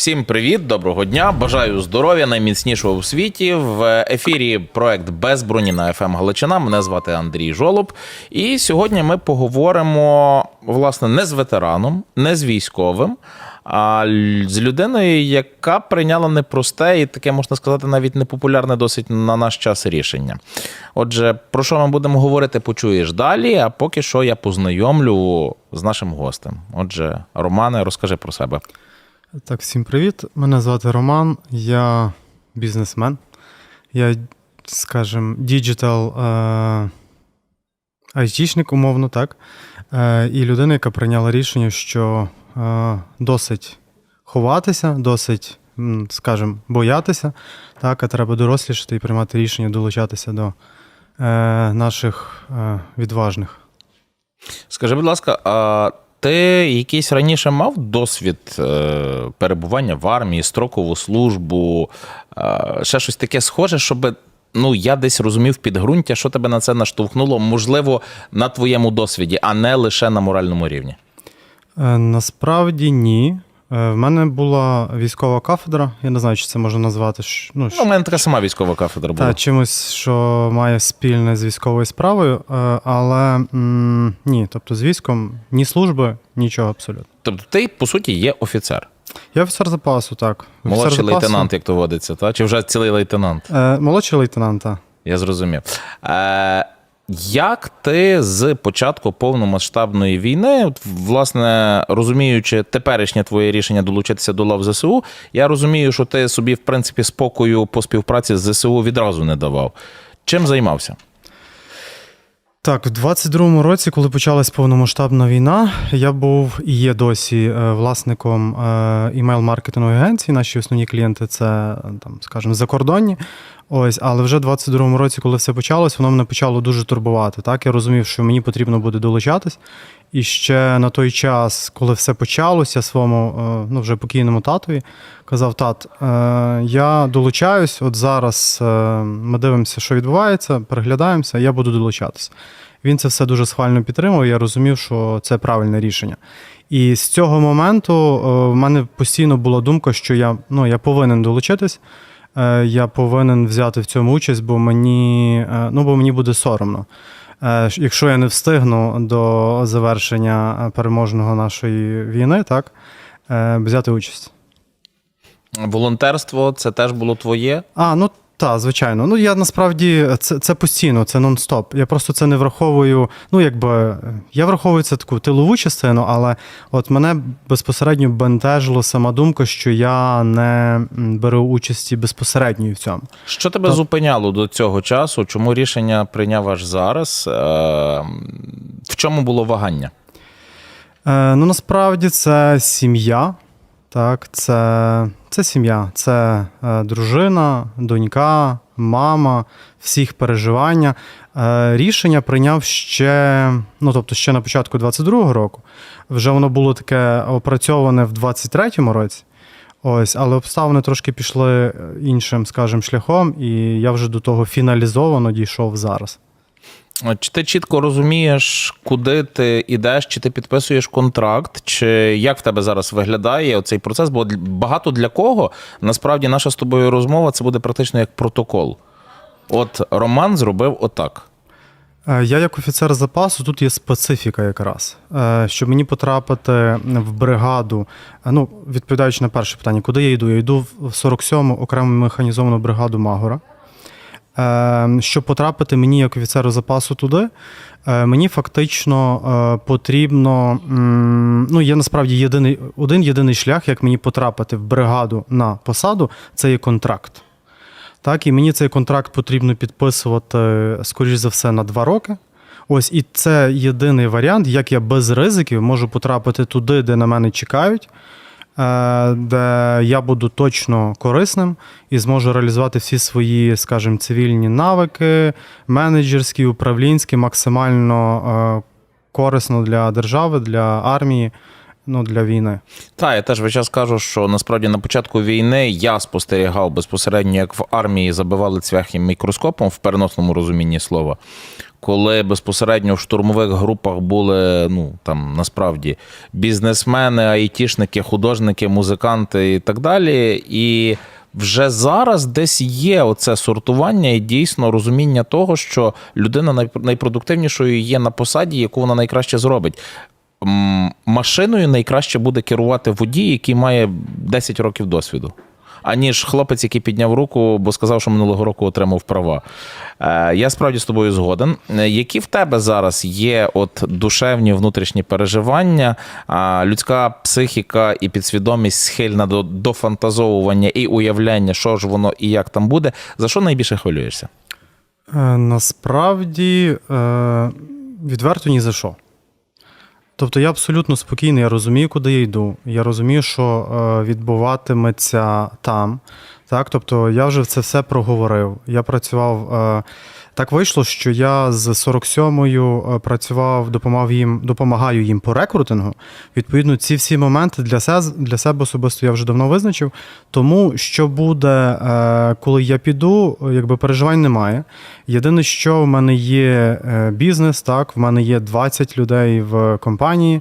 Всім привіт, доброго дня. Бажаю здоров'я, найміцнішого в світі. В ефірі проект без броні на ФМ Галичина. Мене звати Андрій Жолоб. І сьогодні ми поговоримо власне не з ветераном, не з військовим, а з людиною, яка прийняла непросте і таке можна сказати, навіть непопулярне досить на наш час рішення. Отже, про що ми будемо говорити, почуєш далі. А поки що я познайомлю з нашим гостем. Отже, Романе, розкажи про себе. Так, всім привіт. Мене звати Роман, я бізнесмен. Я, скажімо, діджитал е, айтішник, умовно, так. Е, і людина, яка прийняла рішення, що е, досить ховатися, досить, скажімо, боятися, так, а треба дорослішати і приймати рішення долучатися до наших відважних. Скажи, будь ласка, а ти якийсь раніше мав досвід е, перебування в армії, строкову службу, е, ще щось таке схоже, щоб ну, я десь розумів підґрунтя, що тебе на це наштовхнуло, можливо, на твоєму досвіді, а не лише на моральному рівні. Е, Насправді ні. Е, В мене була військова кафедра. Я не знаю, чи це можна назвати. Ну, Ну, у мене така сама військова кафедра була. та, чимось, що має спільне з військовою справою, е, але м, ні, тобто з військом ні служби, нічого абсолютно. Тобто ти, по суті, є офіцер. Я офіцер запасу, так. Офіцер Молодший запасу. лейтенант, як то водиться, та? чи вже цілий лейтенант? Е, молодший лейтенант, так. Я зрозумів. Е, як ти з початку повномасштабної війни, власне, розуміючи теперішнє твоє рішення долучитися до лав ЗСУ, я розумію, що ти собі, в принципі, спокою по співпраці з ЗСУ відразу не давав. Чим займався? Так, в 22-му році, коли почалась повномасштабна війна, я був і є досі е, власником імейл-маркетингової агенції. Наші основні клієнти це е, там, скажімо, закордонні. Ось, але вже в 22-му році, коли все почалось, воно мене почало дуже турбувати. Так, я розумів, що мені потрібно буде долучатись. І ще на той час, коли все почалося, своєму е, ну, вже покійному татові казав: тат, е, я долучаюсь, от зараз е, ми дивимося, що відбувається, переглядаємося, я буду долучатися. Він це все дуже схвально підтримав. Я розумів, що це правильне рішення. І з цього моменту в мене постійно була думка, що я, ну, я повинен долучитись. Я повинен взяти в цьому участь, бо мені, ну, бо мені буде соромно. Е, Якщо я не встигну до завершення е, переможного нашої війни, так, е, взяти участь. Волонтерство це теж було твоє. А, ну так, звичайно. Ну я насправді це, це постійно, це нон-стоп. Я просто це не враховую. Ну, якби я враховую це таку тилову частину, але от мене безпосередньо бентежило сама думка, що я не беру участі безпосередньої в цьому. Що тебе Так. зупиняло до цього часу? Чому рішення прийняв аж зараз? Е, в чому було вагання? Е, ну насправді це сім'я. Так, це, це сім'я, це е, дружина, донька, мама, всіх переживання. Е, рішення прийняв ще, ну тобто ще на початку 22-го року. Вже воно було таке опрацьоване в 23-му році. Ось, але обставини трошки пішли е, іншим, скажімо, шляхом, і я вже до того фіналізовано дійшов зараз. Чи ти чітко розумієш, куди ти йдеш, чи ти підписуєш контракт, чи як в тебе зараз виглядає цей процес? Бо багато для кого насправді наша з тобою розмова це буде практично як протокол. От Роман зробив отак. Е, Я як офіцер запасу, тут є специфіка якраз. Е, Щоб мені потрапити в бригаду, е, ну, відповідаючи на перше питання, куди я йду? Я йду в 47-му окрему механізовану бригаду Магора. Е, Щоб потрапити мені як офіцеру запасу туди, е, мені фактично е, потрібно. Ну, є насправді єдиний, один єдиний шлях, як мені потрапити в бригаду на посаду, це є контракт. Так, і мені цей контракт потрібно підписувати, скоріш за все, на два роки. Ось і це єдиний варіант, як я без ризиків можу потрапити туди, де на мене чекають, де я буду точно корисним і зможу реалізувати всі свої, скажімо, цивільні навики, менеджерські, управлінські, максимально е, корисно для держави, для армії, ну, для війни. Та я теж весь час кажу, що насправді на початку війни я спостерігав безпосередньо, як в армії забивали цвяхи мікроскопом в переносному розумінні слова. Коли безпосередньо в штурмових групах були ну там насправді бізнесмени, айтішники, художники, музиканти і так далі. І вже зараз десь є оце сортування і дійсно розуміння того, що людина найп- найпродуктивнішою є на посаді, яку вона найкраще зробить. Машиною найкраще буде керувати водій, який має 10 років досвіду. Аніж хлопець, який підняв руку, бо сказав, що минулого року отримав права. Е, Я справді з тобою згоден. Е, Які в тебе зараз є от душевні внутрішні переживання, людська психіка і підсвідомість схильна до, до фантазовування і уявляння, що ж воно і як там буде? За що найбільше хвилюєшся? Е, Насправді, відверто ні за що. Тобто я абсолютно спокійний, я розумію, куди я йду. Я розумію, що е, відбуватиметься там. Так? Тобто я вже це все проговорив. Я працював. Так вийшло, що я з 47-ю е, працював, допомагав їм, допомагаю їм по рекрутингу. Відповідно, ці всі моменти для себе, для себе особисто я вже давно визначив. Тому що буде, е, коли я піду, якби переживань немає. Єдине, що в мене є е, бізнес, так, в мене є 20 людей в компанії.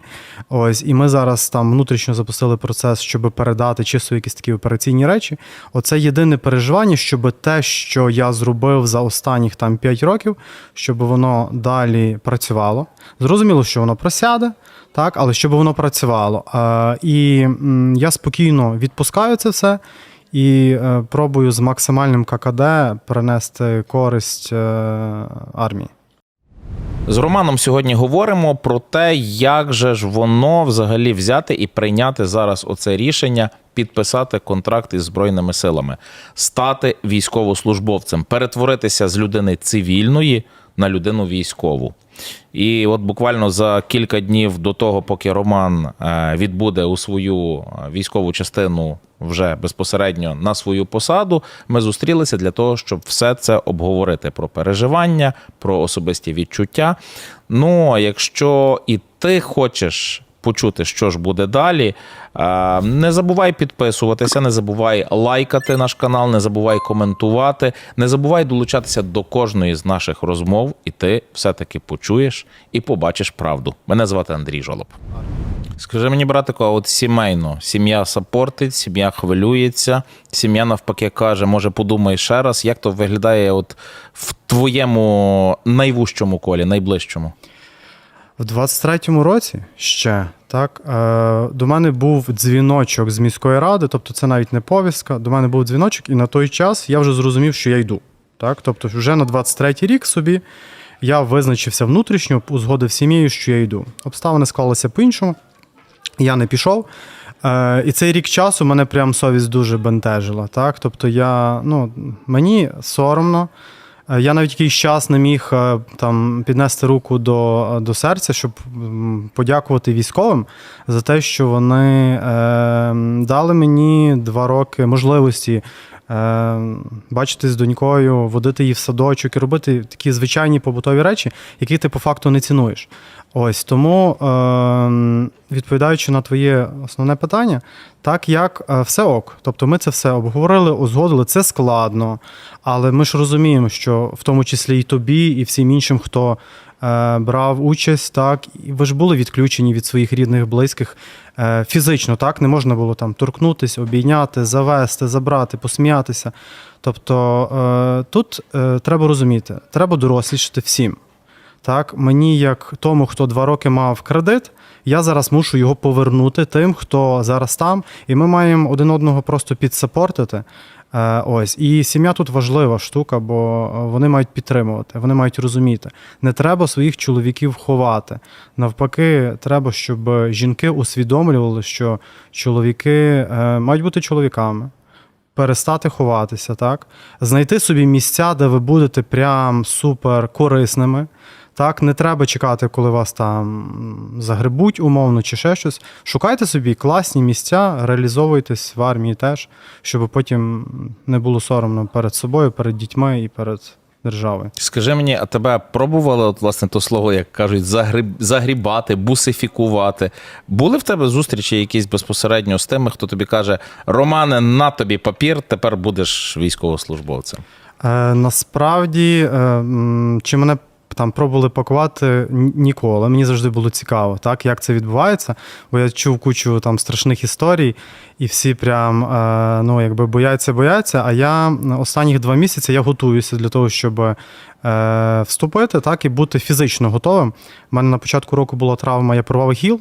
Ось, і ми зараз там внутрішньо запустили процес, щоб передати чисто якісь такі операційні речі. Оце єдине переживання, щоб те, що я зробив за останніх там 5 років, щоб воно далі працювало. Зрозуміло, що воно просяде, так, але щоб воно працювало. Е, і я спокійно відпускаю це все. І е, пробую з максимальним ККД принести користь е, армії. З Романом сьогодні говоримо про те, як же ж воно взагалі взяти і прийняти зараз оце рішення, підписати контракт із Збройними силами, стати військовослужбовцем, перетворитися з людини цивільної на людину військову. І от буквально за кілька днів до того, поки Роман е, відбуде у свою е, військову частину вже безпосередньо на свою посаду, ми зустрілися для того, щоб все це обговорити про переживання, про особисті відчуття. Ну, а якщо і ти хочеш почути, що ж буде далі. Е, Не забувай підписуватися, не забувай лайкати наш канал, не забувай коментувати, не забувай долучатися до кожної з наших розмов, і ти все-таки почуєш і побачиш правду. Мене звати Андрій Жолоб. Скажи мені, братику, а от сімейно, сім'я сапортить, сім'я хвилюється, сім'я навпаки каже, може, подумай ще раз, як то виглядає от в твоєму найвужчому колі, найближчому. В 23-му році ще так е, до мене був дзвіночок з міської ради, тобто це навіть не повістка. До мене був дзвіночок, і на той час я вже зрозумів, що я йду. Так, тобто, вже на 23-й рік собі я визначився внутрішньо, узгодив сім'єю, що я йду. Обставини склалися по-іншому. Я не пішов. Е, і цей рік часу мене прям совість дуже бентежила. Так? Тобто я, ну, мені соромно. Е, Я навіть якийсь час не міг е, там піднести руку до, до серця, щоб подякувати військовим за те, що вони е, дали мені два роки можливості бачити з донькою, водити її в садочок і робити такі звичайні побутові речі, які ти по факту не цінуєш. Ось тому, е, відповідаючи на твоє основне питання, так як е, все ок. Тобто ми це все обговорили, узгодили, це складно, але ми ж розуміємо, що в тому числі і тобі, і всім іншим, хто е, брав участь, так, і ви ж були відключені від своїх рідних, близьких е, фізично, так, не можна було там торкнутися, обійняти, завести, забрати, посміятися. Тобто е, тут е, треба розуміти, треба дорослішати всім. Так, мені, як тому, хто два роки мав кредит, я зараз мушу його повернути тим, хто зараз там, і ми маємо один одного просто підсапортити. Е, ось і сім'я тут важлива штука, бо е, вони мають підтримувати, вони мають розуміти. Не треба своїх чоловіків ховати. Навпаки, треба, щоб жінки усвідомлювали, що чоловіки е, мають бути чоловіками. Перестати ховатися, так? Знайти собі місця, де ви будете прям супер корисними. Так, не треба чекати, коли вас там загребуть умовно чи ще щось. Шукайте собі класні місця, реалізовуйтесь в армії теж, щоб потім не було соромно перед собою, перед дітьми і перед державою. Скажи мені, а тебе пробували, от, власне, то слово, як кажуть, загріб, загрібати, бусифікувати? Були в тебе зустрічі якісь безпосередньо з тими, хто тобі каже: Романе, на тобі папір, тепер будеш військовослужбовцем? Е, насправді, е, чи мене там пробували пакувати ніколи. Мені завжди було цікаво, так, як це відбувається. Бо я чув кучу там страшних історій, і всі прям е, ну, якби бояться, бояться. А я останніх два місяці я готуюся для того, щоб е, вступити так, і бути фізично готовим. У мене на початку року була травма, я порвав гіл.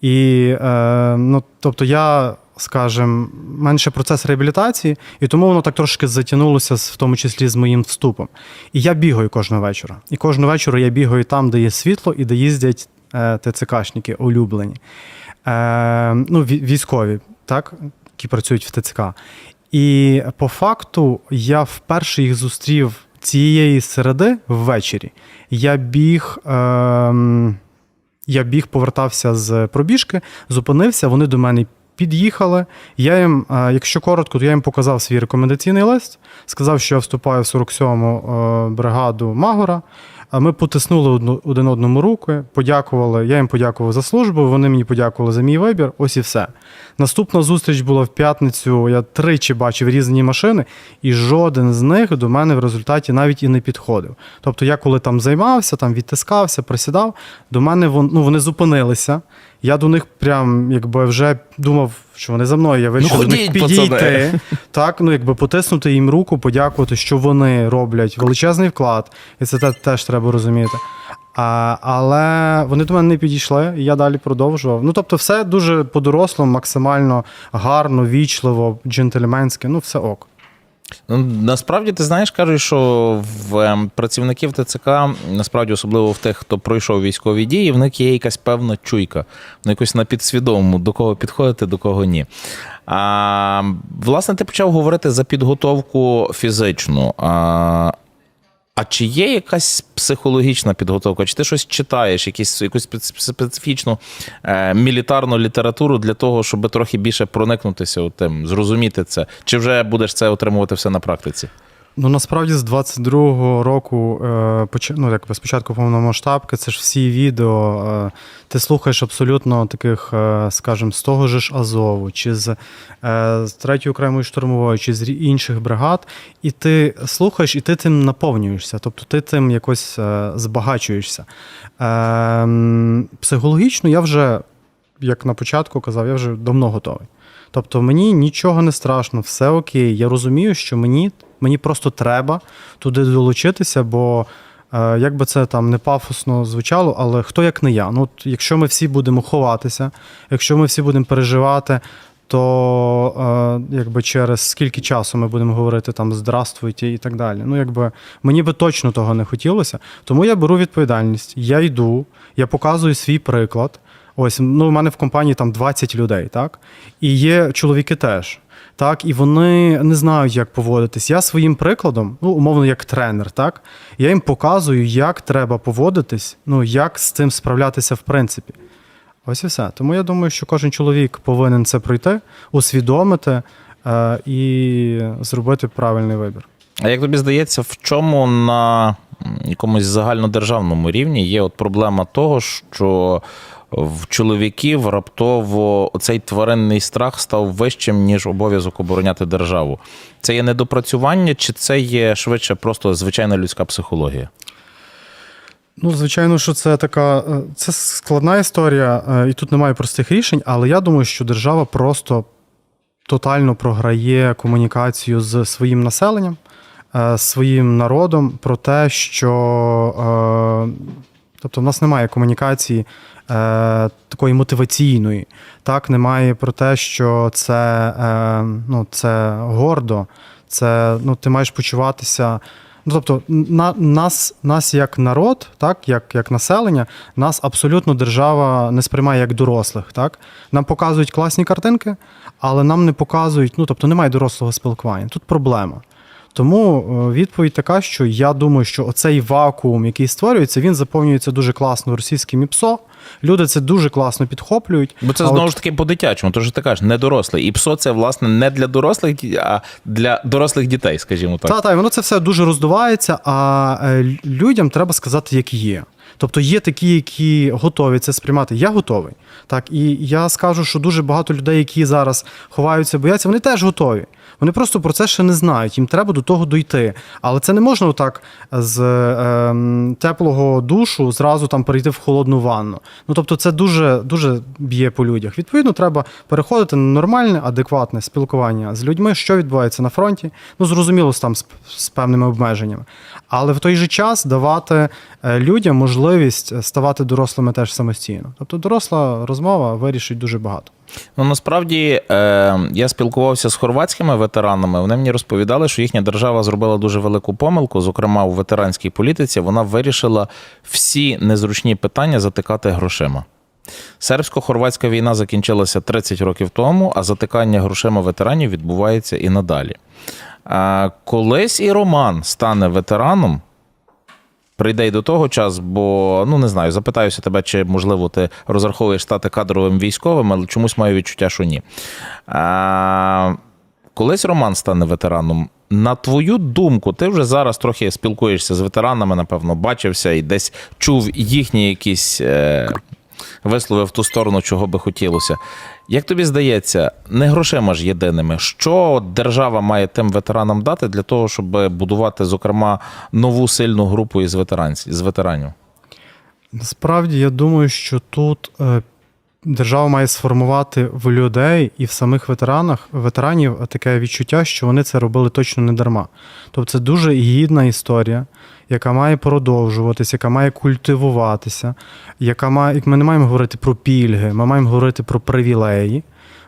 І е, ну, тобто я, скажімо, менше процес реабілітації, і тому воно так трошки затягнулося, в тому числі з моїм вступом. І я бігаю кожного вечора. І кожного вечора я бігаю там, де є світло, і де їздять е, ТЦКшники улюблені. Е, ну, військові, так, які працюють в ТЦК. І по факту я вперше їх зустрів цієї середи ввечері. Я біг. Е, я біг, повертався з пробіжки, зупинився, вони до мене під'їхали. Я їм, е, якщо коротко, то я їм показав свій рекомендаційний лист, сказав, що я вступаю в 47-му е, бригаду Магора. Ми потиснули один одному руки, подякували. Я їм подякував за службу, вони мені подякували за мій вибір. Ось і все. Наступна зустріч була в п'ятницю. Я тричі бачив різні машини, і жоден з них до мене в результаті навіть і не підходив. Тобто, я коли там займався, там відтискався, присідав, до мене вон, ну, вони зупинилися. Я до них прям якби вже думав, що вони за мною. Я вирішив до них підійти. Так, ну якби потиснути їм руку, подякувати, що вони роблять величезний вклад, і це теж треба розуміти. А, але вони до мене не підійшли, і я далі продовжував. Ну тобто, все дуже по-дорослому, максимально гарно, вічливо, джентльменське, ну все ок. Ну, насправді ти знаєш, кажуть, що в ем, працівників ТЦК, насправді, особливо в тих, хто пройшов військові дії, в них є якась певна чуйка, ну якось на підсвідомому, до кого підходити, до кого ні. А, власне, ти почав говорити за підготовку фізичну. А, а чи є якась психологічна підготовка? Чи ти щось читаєш, якісь, якусь специфічну е, мілітарну літературу для того, щоб трохи більше проникнутися у тим, зрозуміти це? Чи вже будеш це отримувати все на практиці? Ну насправді з 22-го року, е, ну, якби спочатку повномасштабки, це ж всі відео. Е, ти слухаєш абсолютно таких, е, скажімо, з того ж Азову, чи з, 3-ї окремої штурмової, чи з інших бригад, і ти слухаєш, і ти тим наповнюєшся. Тобто ти тим якось збагачуєшся. Е, психологічно я вже, як на початку казав, я вже давно готовий. Тобто мені нічого не страшно, все окей. Я розумію, що мені, мені просто треба туди долучитися, бо е, як би це там не пафосно звучало, але хто як не я. Ну, от, якщо ми всі будемо ховатися, якщо ми всі будемо переживати, то е, якби через скільки часу ми будемо говорити там здравствуйте і так далі. Ну, якби мені би точно того не хотілося. Тому я беру відповідальність. Я йду, я показую свій приклад. Ось ну, у мене в компанії там 20 людей, так? І є чоловіки теж. Так, і вони не знають, як поводитись. Я своїм прикладом, ну, умовно, як тренер, так, я їм показую, як треба поводитись, ну, як з цим справлятися в принципі. Ось і все. Тому я думаю, що кожен чоловік повинен це пройти, усвідомити е, і зробити правильний вибір. А як тобі здається, в чому на якомусь загальнодержавному рівні є от проблема того, що в чоловіків раптово цей тваринний страх став вищим, ніж обов'язок обороняти державу? Це є недопрацювання, чи це є швидше просто звичайна людська психологія? Ну, звичайно, що це така е, це складна історія, е, і тут немає простих рішень, але я думаю, що держава просто тотально програє комунікацію з своїм населенням, е, своїм народом про те, що тобто в нас немає комунікації такої мотиваційної. Так, немає про те, що це, е, ну, це гордо, це ну, ти маєш почуватися. Ну, тобто, на, нас, нас як народ, так, як, як населення, нас абсолютно держава не сприймає як дорослих. Так? Нам показують класні картинки, але нам не показують, ну тобто немає дорослого спілкування. Тут проблема. Тому е, відповідь така, що я думаю, що оцей вакуум, який створюється, він заповнюється дуже класно російським ІПСО. Люди це дуже класно підхоплюють. Бо це знову от- ж таки по-дитячому, то ж ти кажеш, не дорослий. І псо це, власне, не для дорослих, а для дорослих дітей, скажімо так. Та, та, і воно це все дуже роздувається, а е, людям треба сказати, як є. Тобто є такі, які готові це сприймати. Я готовий. Так, і я скажу, що дуже багато людей, які зараз ховаються, бояться, вони теж готові. Вони просто про це ще не знають. Їм треба до того дойти. Але це не можна отак з ем, теплого душу зразу там перейти в холодну ванну. Ну тобто, це дуже дуже б'є по людях. Відповідно, треба переходити на нормальне, адекватне спілкування з людьми, що відбувається на фронті. Ну зрозуміло, там з, з певними обмеженнями. Але в той же час давати е, людям можливість ставати дорослими теж самостійно. Тобто, доросла розмова вирішить дуже багато. Ну насправді е, я спілкувався з хорватськими ветеранами. Вони мені розповідали, що їхня держава зробила дуже велику помилку. Зокрема, у ветеранській політиці вона вирішила всі незручні питання затикати грошима. Сербсько-хорватська війна закінчилася 30 років тому, а затикання грошима ветеранів відбувається і надалі. Е, колись і Роман стане ветераном. Прийде й до того час, бо ну не знаю, запитаюся тебе, чи можливо ти розраховуєш стати кадровим військовим, але чомусь маю відчуття, що ні. А, колись Роман стане ветераном. На твою думку, ти вже зараз трохи спілкуєшся з ветеранами, напевно, бачився і десь чув їхні якісь е, вислови в ту сторону, чого би хотілося. Як тобі здається, не грошима ж єдиними, що держава має тим ветеранам дати для того, щоб будувати, зокрема, нову сильну групу із ветеранців, з ветеранів? Насправді, я думаю, що тут е, держава має сформувати в людей і в самих ветеранах ветеранів таке відчуття, що вони це робили точно не дарма. Тобто це дуже гідна історія, яка має продовжуватися, яка має культивуватися, яка має, як ми не маємо говорити про пільги, ми маємо говорити про привілеї.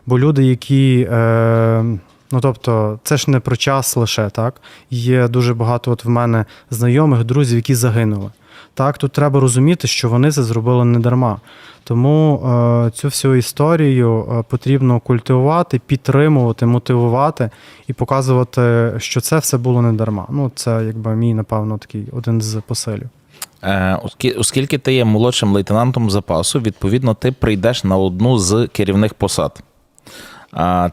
Бо люди, які. Е, Ну, тобто, це ж не про час лише, так? Є дуже багато от в мене знайомих, друзів, які загинули. Так, тут треба розуміти, що вони це зробили не дарма. Тому е, цю всю історію е, потрібно культивувати, підтримувати, мотивувати і показувати, що це все було не дарма. Ну, це якби мій, напевно, такий один з посилів. Е, Оскільки ти є молодшим лейтенантом запасу, відповідно, ти прийдеш на одну з керівних посад.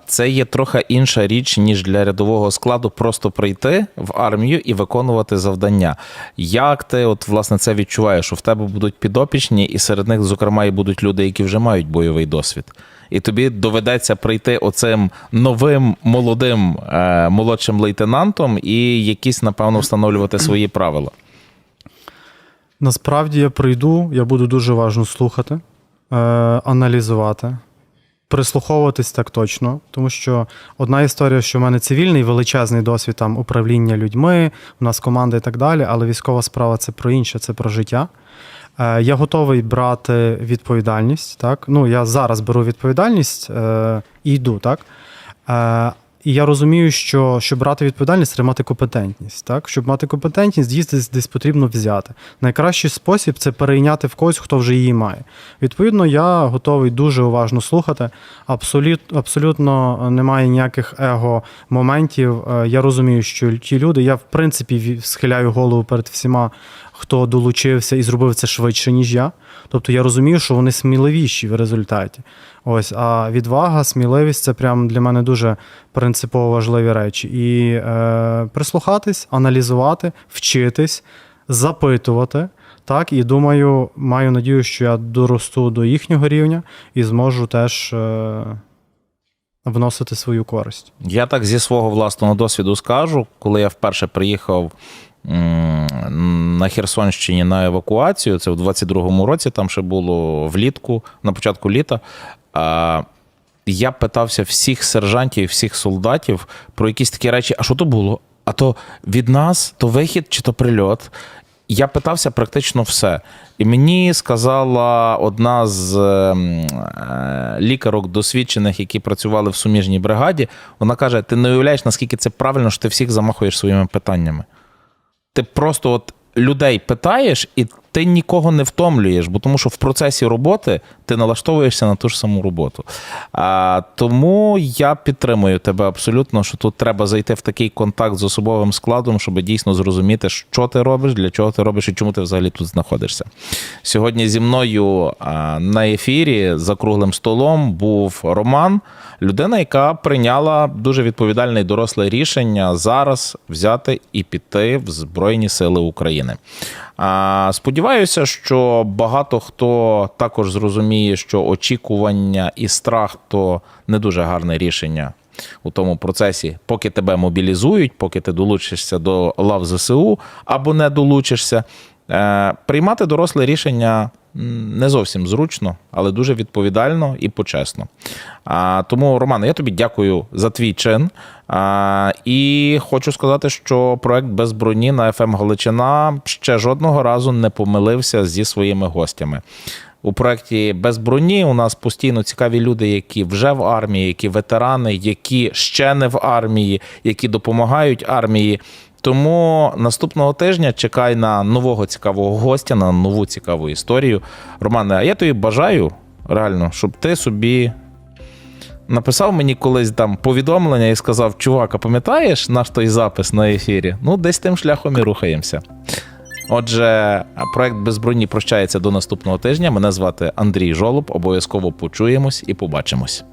Це є трохи інша річ, ніж для рядового складу просто прийти в армію і виконувати завдання. Як ти, от, власне, це відчуваєш? В тебе будуть підопічні, і серед них, зокрема, і будуть люди, які вже мають бойовий досвід. І тобі доведеться прийти оцим новим молодим е, молодшим лейтенантом і якісь, напевно, встановлювати свої правила. Насправді я прийду, я буду дуже уважно слухати, е, аналізувати, прислуховуватись так точно, тому що одна історія, що в мене цивільний величезний досвід там управління людьми, у нас команда і так далі, але військова справа це про інше, це про життя. Е, Я готовий брати відповідальність. Так? Ну, я зараз беру відповідальність е, і йду, так? Е, і я розумію, що щоб брати відповідальність, треба мати компетентність. Так? Щоб мати компетентність, її десь, потрібно взяти. Найкращий спосіб це перейняти в когось, хто вже її має. Відповідно, я готовий дуже уважно слухати. Абсолют, абсолютно немає ніяких его-моментів. Е, Я розумію, що ті люди, я в принципі схиляю голову перед всіма, хто долучився і зробив це швидше, ніж я. Тобто я розумію, що вони сміливіші в результаті. Ось, а відвага, сміливість це прям для мене дуже принципово важливі речі. І е, прислухатись, аналізувати, вчитись, запитувати. Так, і думаю, маю надію, що я доросту до їхнього рівня і зможу теж е, вносити свою користь. Я так зі свого власного досвіду скажу, коли я вперше приїхав на Херсонщині на евакуацію, це в 22-му році, там ще було влітку, на початку літа. Я питався всіх сержантів, всіх солдатів про якісь такі речі: а що то було? А то від нас, то вихід чи то прильот. Я питався практично все. І мені сказала одна з ем, е, лікарок досвідчених, які працювали в суміжній бригаді. Вона каже: ти не уявляєш, наскільки це правильно, що ти всіх замахуєш своїми питаннями. Ти просто от людей питаєш, і ти нікого не втомлюєш, бо тому що в процесі роботи ти налаштовуєшся на ту ж саму роботу. А, тому я підтримую тебе абсолютно, що тут треба зайти в такий контакт з особовим складом, щоб дійсно зрозуміти, що ти робиш, для чого ти робиш і чому ти взагалі тут знаходишся. Сьогодні зі мною а, на ефірі за круглим столом був Роман. Людина, яка прийняла дуже відповідальне і доросле рішення зараз взяти і піти в Збройні Сили України. Сподіваюся, що багато хто також зрозуміє, що очікування і страх то не дуже гарне рішення у тому процесі, поки тебе мобілізують, поки ти долучишся до лав ЗСУ або не долучишся. Е, Приймати доросле рішення не зовсім зручно, але дуже відповідально і почесно. А, Тому, Романе, я тобі дякую за твій чин. А, І хочу сказати, що проект без броні на FM Галичина ще жодного разу не помилився зі своїми гостями. У проєкті без броні у нас постійно цікаві люди, які вже в армії, які ветерани, які ще не в армії, які допомагають армії. Тому наступного тижня чекай на нового цікавого гостя, на нову цікаву історію. Романе, а я тобі бажаю реально, щоб ти собі написав мені колись там повідомлення і сказав: чувак, а пам'ятаєш наш той запис на ефірі? Ну, десь тим шляхом і рухаємося. Отже, проект без броні прощається до наступного тижня. Мене звати Андрій Жолоб. Обов'язково почуємось і побачимось.